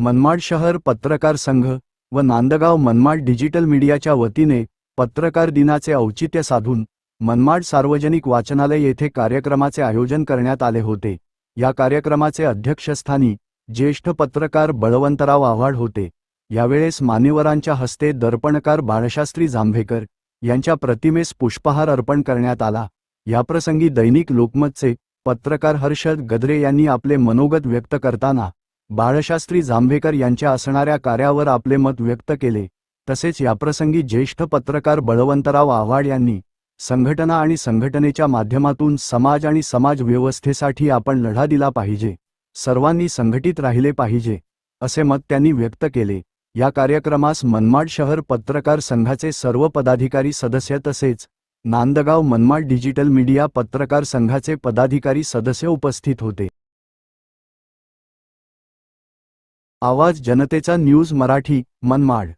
मनमाड शहर पत्रकार संघ व नांदगाव मनमाड डिजिटल मीडियाच्या वतीने पत्रकार दिनाचे औचित्य साधून मनमाड सार्वजनिक वाचनालय येथे कार्यक्रमाचे आयोजन करण्यात आले होते. या कार्यक्रमाचे अध्यक्षस्थानी ज्येष्ठ पत्रकार बळवंतराव आव्हाड होते. यावेळेस मान्यवरांच्या हस्ते दर्पणकार बाळशास्त्री जांभेकर यांच्या प्रतिमेस पुष्पहार अर्पण करण्यात आला. याप्रसंगी दैनिक लोकमतचे पत्रकार हर्षद गद्रे यांनी आपले मनोगत व्यक्त करताना बाळशास्त्री जांभेकर यांच्या असणाऱ्या कार्यावर आपले मत व्यक्त केले. तसेच याप्रसंगी ज्येष्ठ पत्रकार बळवंतराव आव्हाड यांनी संघटना आणि संघटनेच्या माध्यमातून समाज आणि समाज व्यवस्थेसाठी आपण लढा दिला पाहिजे. सर्वांनी संघटित राहिले पाहिजे असे मत त्यांनी व्यक्त केले. या कार्यक्रमास मनमाड शहर पत्रकार संघाचे सर्व पदाधिकारी सदस्य तसेच नांदगाव मनमाड डिजिटल मीडिया पत्रकार संघाचे पदाधिकारी सदस्य उपस्थित होते. आवाज जनतेचा न्यूज मराठी मनमाड.